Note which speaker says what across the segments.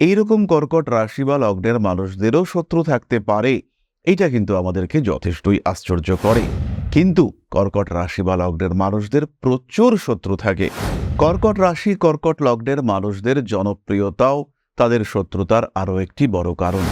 Speaker 1: এইরকম কর্কট রাশি বা লগ্নের মানুষদেরও শত্রু থাকতে পারে। এটা কিন্তু আমাদেরকে যথেষ্টই আশ্চর্য করে। কিন্তু কর্কট রাশি বা লগ্নের মানুষদের প্রচুর শত্রু থাকে। কর্কট রাশি, কর্কট লগ্নের মানুষদের জনপ্রিয়তাও তাদের শত্রুতার আরও একটি বড় কারণ।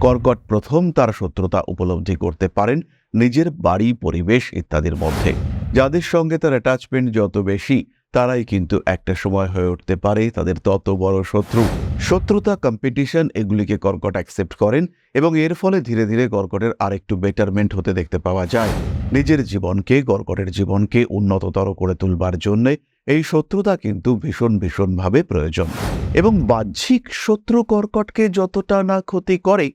Speaker 1: কর্কট প্রথম তার শত্রুতা উপলব্ধি করতে পারেন নিজের বাড়ি, পরিবেশ ইত্যাদির মধ্যে। যাদের সঙ্গে তার অ্যাটাচমেন্ট যত বেশি তারাই কিন্তু একটা সময় হয়ে উঠতে পারে, তাদের তত বড় শত্রু। শত্রুতা কম্পিটিশন এগুলিকে কর্কট অ্যাকসেপ্ট করেন এবং এর ফলে ধীরে ধীরে কর্কটের আরেকটু বেটারমেন্ট হতে দেখতে পাওয়া যায়। নিজের জীবনকে, কর্কটের জীবনকে উন্নততর করে তুলবার জন্যে এই শত্রুতা কিন্তু ভীষণ ভীষণভাবে প্রয়োজন এবং বাহ্যিক শত্রু কর্কটকে যতটা না ক্ষতি করে,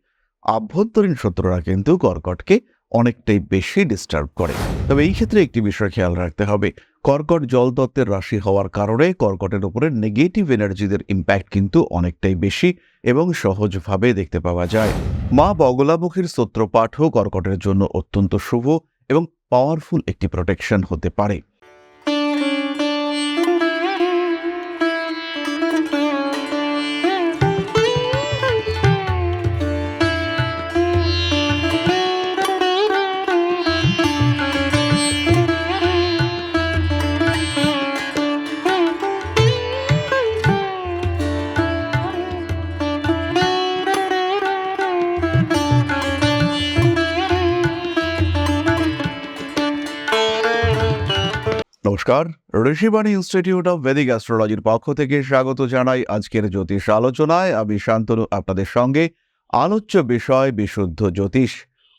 Speaker 1: আভ্যন্তরীণ শত্রুরা কিন্তু কর্কটকে অনেকটাই বেশি ডিস্টার্ব করে। তবে এই ক্ষেত্রে একটি বিষয় খেয়াল রাখতে হবে কর্কট জল জলতত্ত্বের রাশি হওয়ার কারণে কর্কটের উপরে নেগেটিভ এনার্জিদের ইম্প্যাক্ট কিন্তু অনেকটাই বেশি এবং সহজভাবে দেখতে পাওয়া যায়। মা বগলামুখীর স্তোত্রপাঠও কর্কটের জন্য অত্যন্ত শুভ এবং পাওয়ারফুল একটি প্রোটেকশন হতে পারে। নমস্কার। ঋষিবাণী ইনস্টিটিউট অফ ভেদিক অ্যাস্ট্রোলজির পক্ষ থেকে স্বাগত জানাই আজকের জ্যোতিষ আলোচনায়। আমি শান্তনু, আপনাদের সঙ্গে আলোচ্য বিষয় বিশুদ্ধ জ্যোতিষ,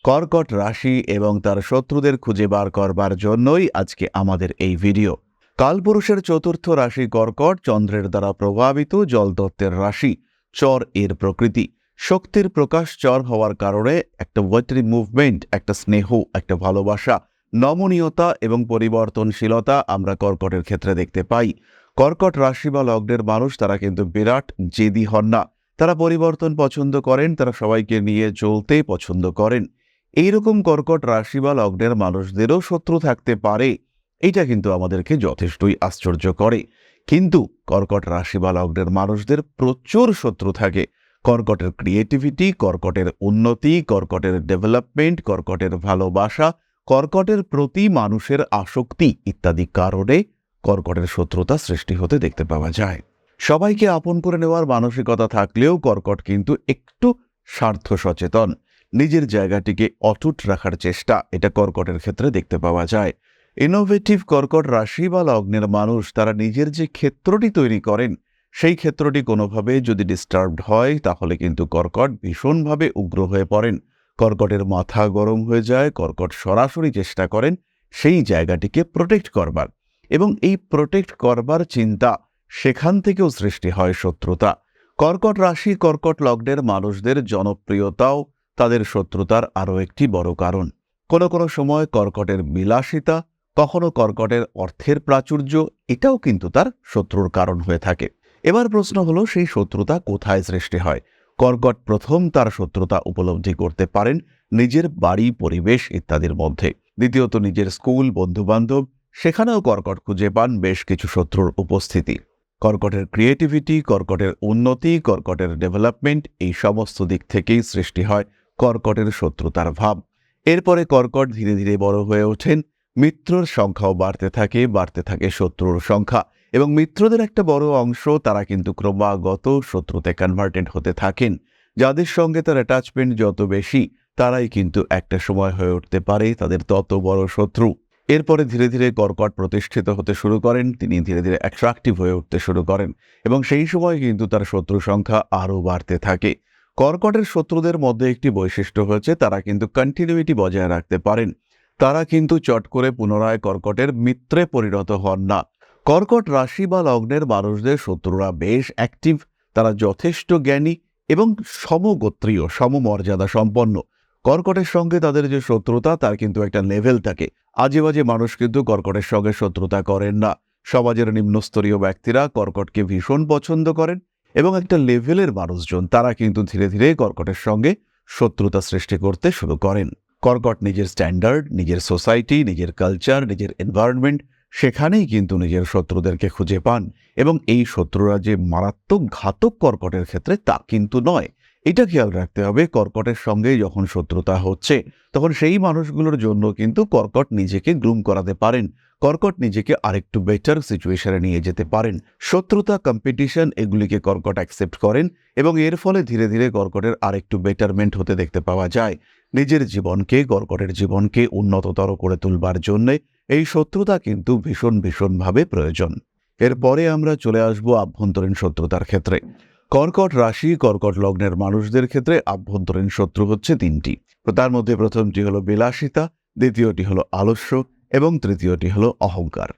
Speaker 1: কর্কট রাশি এবং তার শত্রুদের খুঁজে বার করবার জন্যই আজকে আমাদের এই ভিডিও। কালপুরুষের চতুর্থ রাশি কর্কট, চন্দ্রের দ্বারা প্রভাবিত জলতত্ত্বের রাশি, চর এর প্রকৃতি। শক্তির প্রকাশ চর হওয়ার কারণে একটা ওয়েটারি মুভমেন্ট একটা স্নেহ, একটা ভালোবাসা নমনীয়তা এবং পরিবর্তনশীলতা আমরা কর্কটের ক্ষেত্রে দেখতে পাই। কর্কট রাশি বা লগ্নের মানুষ তারা কিন্তু বিরাট জেদি হন না। তারা পরিবর্তন পছন্দ করেন, তারা সবাইকে নিয়ে চলতে পছন্দ করেন। এইরকম কর্কট রাশি বা লগ্নের মানুষদেরও শত্রু থাকতে পারে। এটা কিন্তু আমাদেরকে যথেষ্টই আশ্চর্য করে। কিন্তু কর্কট রাশি বা লগ্নের মানুষদের প্রচুর শত্রু থাকে। কর্কটের ক্রিয়েটিভিটি কর্কটের উন্নতি, কর্কটের ডেভেলপমেন্ট কর্কটের ভালোবাসা কর্কটের প্রতি মানুষের আসক্তি ইত্যাদি কারণে কর্কটের শত্রুতা সৃষ্টি হতে দেখতে পাওয়া যায়। সবাইকে আপন করে নেওয়ার মানসিকতা থাকলেও কর্কট কিন্তু একটু স্বার্থ সচেতন নিজের জায়গাটিকে অটুট রাখার চেষ্টা এটা কর্কটের ক্ষেত্রে দেখতে পাওয়া যায়। ইনোভেটিভ কর্কট রাশি বা লগ্নের মানুষ তারা নিজের যে ক্ষেত্রটি তৈরি করেন, সেই ক্ষেত্রটি কোনোভাবে যদি ডিস্টার্বড হয় তাহলে কিন্তু কর্কট ভীষণভাবে উগ্র হয়ে পড়েন। কর্কটের মাথা গরম হয়ে যায়, কর্কট সরাসরি চেষ্টা করেন, সেই জায়গাটিকে প্রোটেক্ট করবার। এবং এই প্রোটেক্ট করবার চিন্তা সেখান থেকেও সৃষ্টি হয় শত্রুতা। কর্কট রাশি, কর্কট লগ্নের মানুষদের জনপ্রিয়তাও তাদের শত্রুতার আরও একটি বড় কারণ। কোনো কোনো সময় কর্কটের বিলাসিতা, কখনো কর্কটের অর্থের প্রাচুর্য, এটাও কিন্তু তার শত্রুর কারণ হয়ে থাকে। এবার প্রশ্ন হলো, সেই শত্রুতা কোথায় সৃষ্টি হয়? কর্কট প্রথম তার শত্রুতা উপলব্ধি করতে পারেন নিজের বাড়ি, পরিবেশ ইত্যাদির মধ্যে। দ্বিতীয়ত, নিজের স্কুল, বন্ধুবান্ধব, সেখানেও কর্কট খুঁজে পান বেশ কিছু শত্রুর উপস্থিতি। কর্কটের ক্রিয়েটিভিটি কর্কটের উন্নতি, কর্কটের ডেভেলপমেন্ট এই সমস্ত দিক থেকেই সৃষ্টি হয় কর্কটের শত্রুতার ভাব। এরপরে কর্কট ধীরে ধীরে বড় হয়ে ওঠেন, মিত্রর সংখ্যাও বাড়তে থাকে বাড়তে থাকে শত্রুর সংখ্যা। এবং মিত্রদের একটা বড় অংশ তারা কিন্তু ক্রমাগত শত্রুতে কনভার্টেড হতে থাকেন। যাদের সঙ্গে তার অ্যাটাচমেন্ট যত বেশি, তারাই কিন্তু একটা সময় হয়ে উঠতে পারে তাদের তত বড় শত্রু। এরপরে ধীরে ধীরে কর্কট প্রতিষ্ঠিত হতে শুরু করেন, তিনি ধীরে ধীরে অ্যাট্রাকটিভ হয়ে উঠতে শুরু করেন এবং সেই সময় কিন্তু তার শত্রু সংখ্যা আরও বাড়তে থাকে। কর্কটের শত্রুদের মধ্যে একটি বৈশিষ্ট্য হচ্ছে তারা কিন্তু কন্টিনিউইটি বজায় রাখতে পারেন। তারা কিন্তু চট করে পুনরায় কর্কটের মিত্রে পরিণত হন না। কর্কট রাশি বা লগ্নের মানুষদের শত্রুরা বেশ অ্যাক্টিভ তারা যথেষ্ট জ্ঞানী এবং সমগোত্রীয়, সমমর্যাদা সম্পন্ন। কর্কটের সঙ্গে তাদের যে শত্রুতা, তার কিন্তু একটা লেভেল থাকে। আজে বাজে মানুষ কিন্তু কর্কটের সঙ্গে শত্রুতা করেন না। সমাজের নিম্নস্তরীয় ব্যক্তিরা কর্কটকে ভীষণ পছন্দ করেন এবং একটা লেভেলের মানুষজন, তারা কিন্তু ধীরে ধীরে কর্কটের সঙ্গে শত্রুতা সৃষ্টি করতে শুরু করেন। কর্কট নিজের স্ট্যান্ডার্ড নিজের সোসাইটি নিজের কালচার নিজের এনভায়রনমেন্ট সেখানেই কিন্তু নিজের শত্রুদেরকে খুঁজে পান এবং এই শত্রুরা যে মারাত্মক ঘাতক কর্কটের ক্ষেত্রে তা কিন্তু নয়। এটা খেয়াল রাখতে হবে, কর্কটের সঙ্গে যখন শত্রুতা হচ্ছে, তখন সেই মানুষগুলোর জন্য কিন্তু কর্কট নিজেকে গ্রুম করাতে পারেন, কর্কট নিজেকে আরেকটু বেটার সিচুয়েশনে নিয়ে যেতে পারেন। শত্রুতা কম্পিটিশন এগুলিকে কর্কট অ্যাকসেপ্ট করেন এবং এর ফলে ধীরে ধীরে কর্কটের আরেকটু বেটারমেন্ট হতে দেখতে পাওয়া যায়। নিজের জীবনকে, কর্কটের জীবনকে উন্নততর করে তুলবার জন্যে এই শত্রুতা কিন্তু ভীষণ ভীষণভাবে প্রয়োজন। এরপরে আমরা চলে আসব আভ্যন্তরীণ শত্রুতার ক্ষেত্রে। কর্কট রাশি, কর্কট লগ্নের মানুষদের ক্ষেত্রে আভ্যন্তরীণ শত্রু হচ্ছে তিনটি। তার মধ্যে প্রথমটি হলো বিলাসিতা, দ্বিতীয়টি হলো আলস্য এবং তৃতীয়টি হলো অহংকার।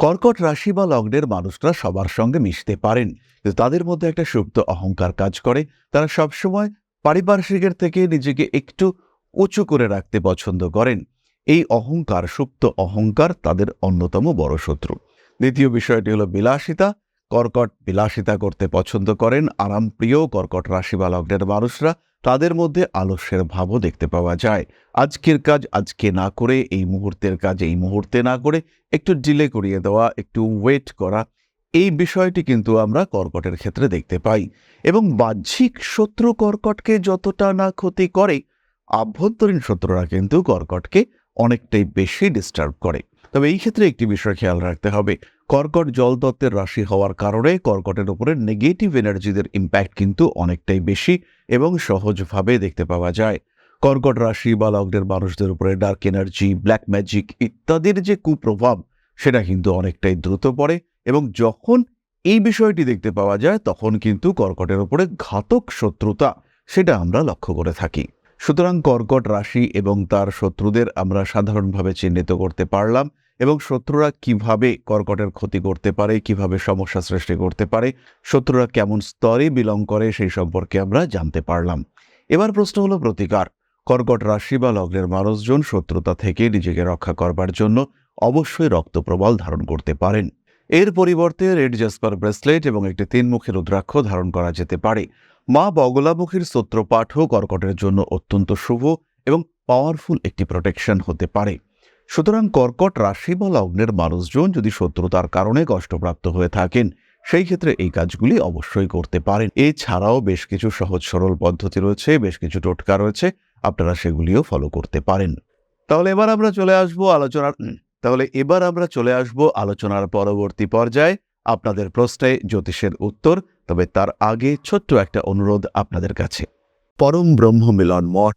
Speaker 1: কর্কট রাশি বা লগ্নের মানুষরা সবার সঙ্গে মিশতে পারেন তাদের মধ্যে একটা সুপ্ত অহংকার কাজ করে। তারা সবসময় পারিপার্শ্বিকের থেকে নিজেকে একটু উঁচু করে রাখতে পছন্দ করেন। এই অহংকার, সুপ্ত অহংকার তাদের অন্যতম বড় শত্রু। দ্বিতীয় বিষয়টি হলো বিলাসিতা। কর্কট বিলাসিতা করতে পছন্দ করেন। আরামপ্রিয় কর্কট রাশি বা লগ্নের মানুষরা তাদের মধ্যে আলস্যের ভাবও দেখতে পাওয়া যায়। আজকের কাজ আজকে না করে, এই মুহূর্তের কাজ এই মুহূর্তে না করে, একটু ডিলে করিয়ে দেওয়া, একটু ওয়েট করা, এই বিষয়টি কিন্তু আমরা কর্কটের ক্ষেত্রে দেখতে পাই। এবং বাহ্যিক শত্রু কর্কটকে যতটা না ক্ষতি করে, আভ্যন্তরীণ শত্রুরা কিন্তু কর্কটকে অনেকটাই বেশি ডিস্টার্ব করে। তবে এই ক্ষেত্রে একটি বিষয় খেয়াল রাখতে হবে। কর্কট জল জলতত্ত্বের রাশি হওয়ার কারণে কর্কটের উপরে নেগেটিভ এনার্জিদের ইম্প্যাক্ট কিন্তু অনেকটাই বেশি এবং সহজভাবে দেখতে পাওয়া যায়। কর্কট রাশি বা লগ্নের মানুষদের উপরে ডার্ক এনার্জি ব্ল্যাক ম্যাজিক ইত্যাদির যে কুপ্রভাব, সেটা কিন্তু অনেকটাই দ্রুত পড়ে এবং যখন এই বিষয়টি দেখতে পাওয়া যায়, তখন কিন্তু কর্কটের উপরে ঘাতক শত্রুতা, সেটা আমরা লক্ষ্য করে থাকি। সুতরাং কর্কট রাশি এবং তার শত্রুদের আমরা সাধারণভাবে চিহ্নিত করতে পারলাম এবং শত্রুরা কীভাবে কর্কটের ক্ষতি করতে পারে, কীভাবে সমস্যা সৃষ্টি করতে পারে, শত্রুরা কেমন স্তরে বিলং করে সেই সম্পর্কে আমরা জানতে পারলাম। এবার প্রশ্ন হলো প্রতিকার। কর্কট রাশি বা লগ্নের মানুষজন শত্রুতা থেকে নিজেকে রক্ষা করবার জন্য অবশ্যই রক্তপ্রবাল ধারণ করতে পারেন। এর পরিবর্তে রেড জাসপার ব্রেসলেট এবং একটি তিনমুখী রুদ্রাক্ষ ধারণ করা যেতে পারে। মা বগলামুখীর স্তোত্রপাঠও কর্কটের জন্য অত্যন্ত শুভ এবং পাওয়ারফুল একটি প্রোটেকশন হতে পারে। সুতরাং কর্কট রাশি বা লগ্নের মানুষজন যদি শত্রুতার কারণে কষ্টপ্রাপ্ত হয়ে থাকেন, সেই ক্ষেত্রে এই কাজগুলি অবশ্যই করতে পারেন। এছাড়াও বেশ কিছু সহজ সরল পদ্ধতি রয়েছে, বেশ কিছু টোটকা রয়েছে, আপনারা সেগুলিও ফলো করতে পারেন। তাহলে এবার আমরা চলে আসব আলোচনার, তাহলে এবার আমরা চলে আসব আলোচনার পরবর্তী পর্যায়ে। আপনাদের প্রশ্নে জ্যোতিষের উত্তর, তবে তার আগে ছোট্ট একটা অনুরোধ আপনাদের কাছে। পরম ব্রহ্ম মিলন মঠ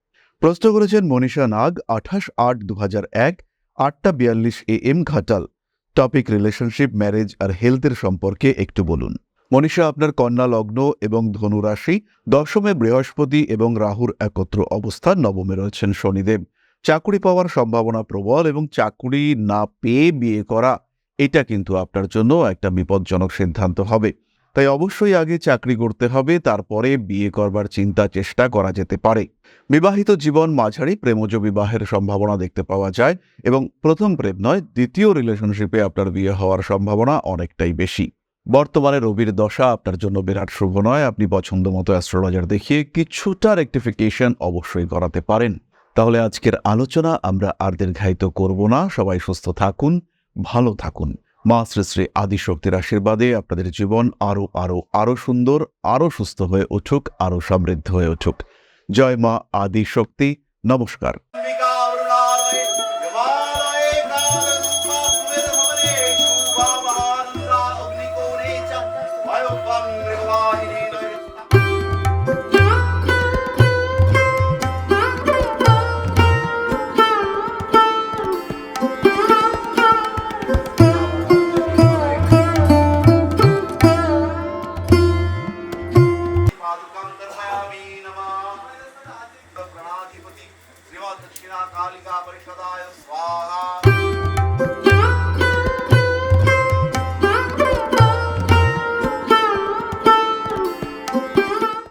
Speaker 1: প্রশ্ন করেছেন মনীষা নাগ, আঠাশ আট দু হাজার এক, আটটা বিয়াল্লিশ A M Ghatal. Topic relationship marriage আর হেলথের সম্পর্কে একটু বলুন। মনীষা, আপনার কন্যা লগ্ন এবং ধনু রাশি দশমে বৃহস্পতি এবং রাহুর একত্র অবস্থান, নবমে রয়েছেন শনিদেব। চাকুরি পাওয়ার সম্ভাবনা প্রবল এবং চাকুরি না পেয়ে বিয়ে করা, এটা কিন্তু আপনার জন্য একটা বিপজ্জনক সিদ্ধান্ত হবে। তাই অবশ্যই আগে চাকরি করতে হবে, তারপরে বিয়ে করবার চিন্তা, চেষ্টা করা যেতে পারে। বিবাহিত জীবন মাঝারি প্রেমজ বিবাহের সম্ভাবনা দেখতে পাওয়া যায় এবং প্রথম প্রেম নয়, দ্বিতীয় রিলেশনশিপে আপনার বিয়ে হওয়ার সম্ভাবনা অনেকটাই বেশি। বর্তমানে রবির দশা আপনার জন্য বিরাট শুভ নয়, আপনি পছন্দ মতো অ্যাস্ট্রোলজার দেখিয়ে কিছুটা রেক্টিফিকেশন অবশ্যই করাতে পারেন। তাহলে আজকের আলোচনা আমরা আর দীর্ঘায়িত করব না, সবাই সুস্থ থাকুন, ভালো থাকুন। মা শ্রী শ্রী আদিশক্তির আশীর্বাদে আপনাদের জীবন আরও আরও আরও সুন্দর আরও সুস্থ হয়ে উঠুক আরও সমৃদ্ধ হয়ে উঠুক। জয় মা আদিশক্তি। নমস্কার।